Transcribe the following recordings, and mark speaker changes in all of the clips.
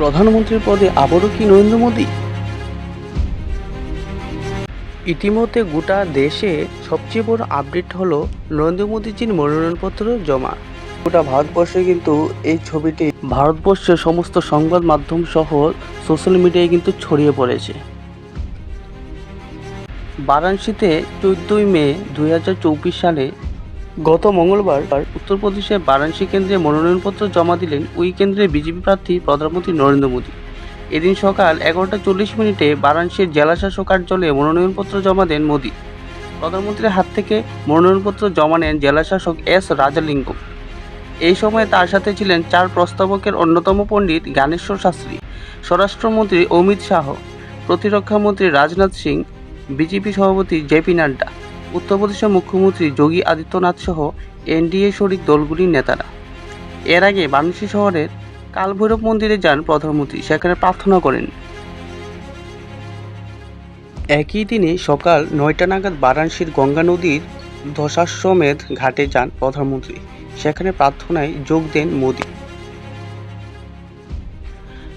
Speaker 1: প্রধানমন্ত্রীর পদে আবারও কি নরেন্দ্র মোদী? ইতিমধ্যে গোটা দেশে সবচেয়ে বড় আপডেট হলো নরেন্দ্র মোদীজির মনোনয়নপত্র জমা। গোটা ভারতবর্ষে কিন্তু এই ছবিটি ভারতবর্ষের সমস্ত সংবাদ মাধ্যম সহ সোশ্যাল মিডিয়ায় কিন্তু ছড়িয়ে পড়েছে। বারাণসীতে চোদ্দোই মে দুই হাজার চব্বিশ সালে গত মঙ্গলবার উত্তরপ্রদেশের বারাণসী কেন্দ্রে মনোনয়নপত্র জমা দিলেন ওই কেন্দ্রের বিজেপি প্রার্থী প্রধানমন্ত্রী নরেন্দ্র মোদী। এদিন সকাল এগারোটা চল্লিশ মিনিটে বারাণসীর জেলাশাসক কার্যালয়ে মনোনয়নপত্র জমা দেন মোদী। প্রধানমন্ত্রীর হাত থেকে মনোনয়নপত্র জমা নেন জেলাশাসক এস রাজালিঙ্গম এই সময় তার সাথে ছিলেন চার প্রস্তাবকের অন্যতম পণ্ডিত জ্ঞানেশ্বর শাস্ত্রী, স্বরাষ্ট্রমন্ত্রী অমিত শাহ, প্রতিরক্ষামন্ত্রী রাজনাথ সিং, বিজেপি সভাপতি জেপি নাড্ডা। উত্তরপ্রদেশের মুখ্যমন্ত্রী যোগী আদিত্যনাথ সহ এনডিএ শরিক দলগুলির নেতারা। এর আগে বারাণসী শহরের কালভৈরব মন্দিরে যান প্রধানমন্ত্রী, সেখানে প্রার্থনা করেন। একই দিনে সকাল নয়টা নাগাদ বারাণসীর গঙ্গা নদীর ধসাশ্রমেধ ঘাটে যান প্রধানমন্ত্রী। সেখানে প্রার্থনায় যোগ দেন মোদী।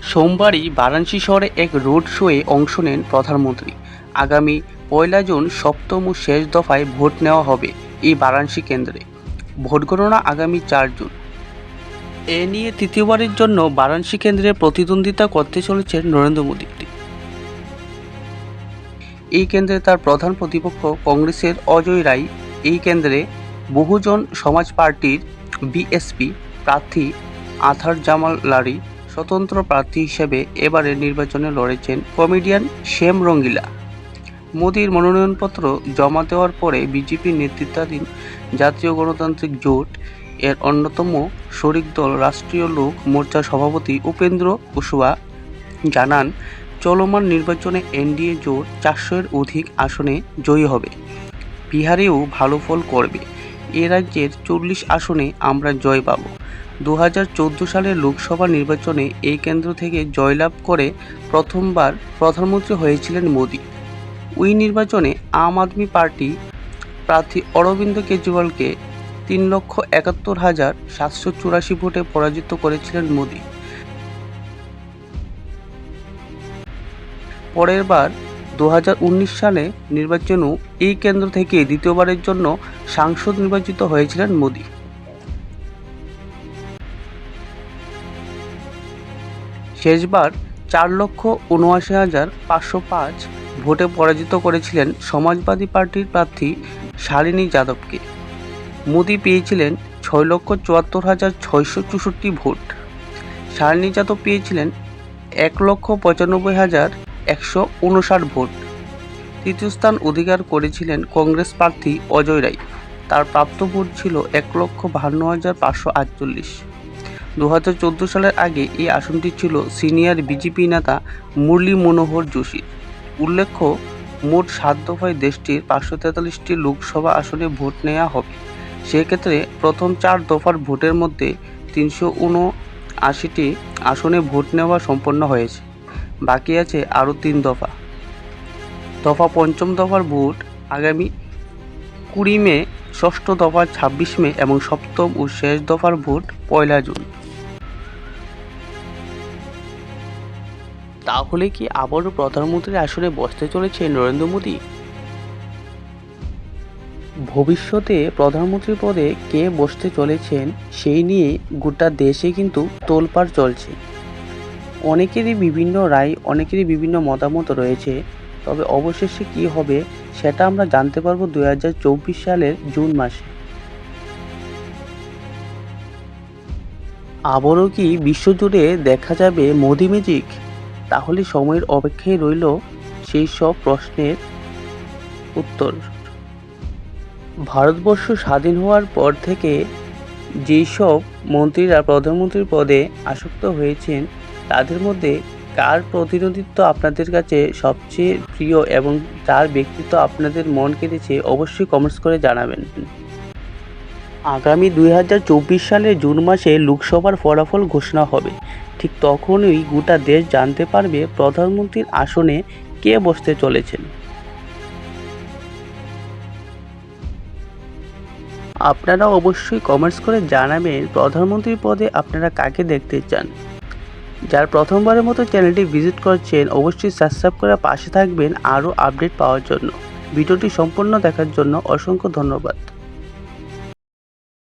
Speaker 1: সোমবারই বারাণসী শহরে এক রোড শোয়ে অংশ নেন প্রধানমন্ত্রী। আগামী পয়লা জুন সপ্তম ও শেষ দফায় ভোট নেওয়া হবে এই বারাণসী কেন্দ্রে। ভোট গণনা আগামী চার জুন। এ নিয়ে তৃতীয়বারের জন্য বারাণসী কেন্দ্রে প্রতিদ্বন্দ্বিতা করতে চলেছেন নরেন্দ্র মোদী। এই কেন্দ্রে তার প্রধান প্রতিপক্ষ কংগ্রেসের অজয় রায় এই কেন্দ্রে বহুজন সমাজ পার্টির বিএসপি প্রার্থী আথার জামাল লারি, স্বতন্ত্র প্রার্থী হিসেবে এবারের নির্বাচনে লড়েছেন কমেডিয়ান শ্যাম রঙ্গিলা। মোদীর মনোনয়নপত্র জমা দেওয়ার পরে বিজেপির নেতৃত্বাধীন জাতীয় গণতান্ত্রিক জোট এর অন্যতম শরিক দল রাষ্ট্রীয় লোক মোর্চার সভাপতি উপেন্দ্র কুশওয়া জানান, চলমান নির্বাচনে এনডিএ জোট চারশো এর অধিক আসনে জয়ী হবে। বিহারেও ভালো ফল করবে। এ রাজ্যের চল্লিশ আসনে আমরা জয় পাব। দু হাজার চোদ্দ সালের লোকসভা নির্বাচনে এই কেন্দ্র থেকে জয়লাভ করে প্রথমবার প্রধানমন্ত্রী হয়েছিলেন মোদী। ওই নির্বাচনে আম আদমি পার্টি প্রার্থী অরবিন্দ কেজরিওয়ালকে তিন লক্ষ একাত্তর হাজার সাতশো চুরাশি ভোটে পরাজিত করেছিলেন মোদী। পরের বার দু হাজার উনিশ সালে নির্বাচনেও এই কেন্দ্র থেকে দ্বিতীয়বারের জন্য সাংসদ নির্বাচিত হয়েছিলেন মোদী। শেষবার চার লক্ষ উনআশি হাজার পাঁচশো পাঁচ ভোটে পরাজিত করেছিলেন সমাজবাদী পার্টির প্রার্থী শালিনী যাদবকে। মোদী পেয়েছিলেন ছয় লক্ষ চুয়াত্তর হাজার ছয়শো চৌষট্টি ভোট। শালিনী যাদব পেয়েছিলেন এক লক্ষ পঁচানব্বই হাজার একশো উনষাট ভোট। তৃতীয় স্থান অধিকার করেছিলেন কংগ্রেস প্রার্থী অজয় রায় তার প্রাপ্ত ভোট ছিল এক লক্ষ বাহান্ন হাজার পাঁচশো আটচল্লিশ। দু হাজার চোদ্দ সালের আগে এই আসনটি ছিল সিনিয়র বিজেপি নেতা মুরলী মনোহর যোশীর উল্লেখ্য, মোট সাত দফায় দেশটির পাঁচশো তেতাল্লিশটি লোকসভা আসনে ভোট নেওয়া হবে। সেক্ষেত্রে প্রথম চার দফার ভোটের মধ্যে তিনশো উনআশিটি আসনে ভোট নেওয়া সম্পন্ন হয়েছে। বাকি আছে আরও তিন দফা। দফা পঞ্চম দফার ভোট আগামী কুড়ি মে, ষষ্ঠ দফার ছাব্বিশ মে এবং সপ্তম ও শেষ দফার ভোট পয়লা জুন। তাহলে কি আবারও প্রধানমন্ত্রীর আসনে বসতে চলেছে নরেন্দ্র মোদী? ভবিষ্যতে প্রধানমন্ত্রী পদে কে বসতে চলেছেন সেই নিয়ে গোটা দেশে কিন্তু তোলপাড় চলছে। অনেকেরই বিভিন্ন রায়, অনেকেরই বিভিন্ন মতামত রয়েছে। তবে অবশেষে কি হবে সেটা আমরা জানতে পারব দুই হাজার চব্বিশ সালের জুন মাসে। আবারও কি বিশ্বজুড়ে দেখা যাবে মোদি ম্যাজিক তাহলে সময়ের অপেক্ষায় রইল সেই সব প্রশ্নের উত্তর। ভারতবর্ষ স্বাধীন হওয়ার পর থেকে যেই সব মন্ত্রীরা প্রধানমন্ত্রীর পদে আসক্ত হয়েছেন, তাদের মধ্যে কার প্রতিনিধিত্ব আপনাদের কাছে সবচেয়ে প্রিয় এবং যার ব্যক্তিত্ব আপনাদের মন কেড়েছে অবশ্যই কমেন্টস করে জানাবেন। আগামী দুই হাজার চব্বিশ সালের জুন মাসে লোকসভার ফলাফল ঘোষণা হবে। ঠিক তখনই গোটা দেশ জানতে পারবে প্রধানমন্ত্রীর আসনে কে বসতে চলেছেন। আপনারা অবশ্যই কমেন্টস করে জানাবেন প্রধানমন্ত্রীর পদে আপনারা কাকে দেখতে চান। যার প্রথমবারের মতো চ্যানেলটি ভিজিট করছেন, অবশ্যই সাবস্ক্রাইব করে পাশে থাকবেন আরও আপডেট পাওয়ার জন্য। ভিডিওটি সম্পূর্ণ দেখার জন্য অসংখ্য ধন্যবাদ।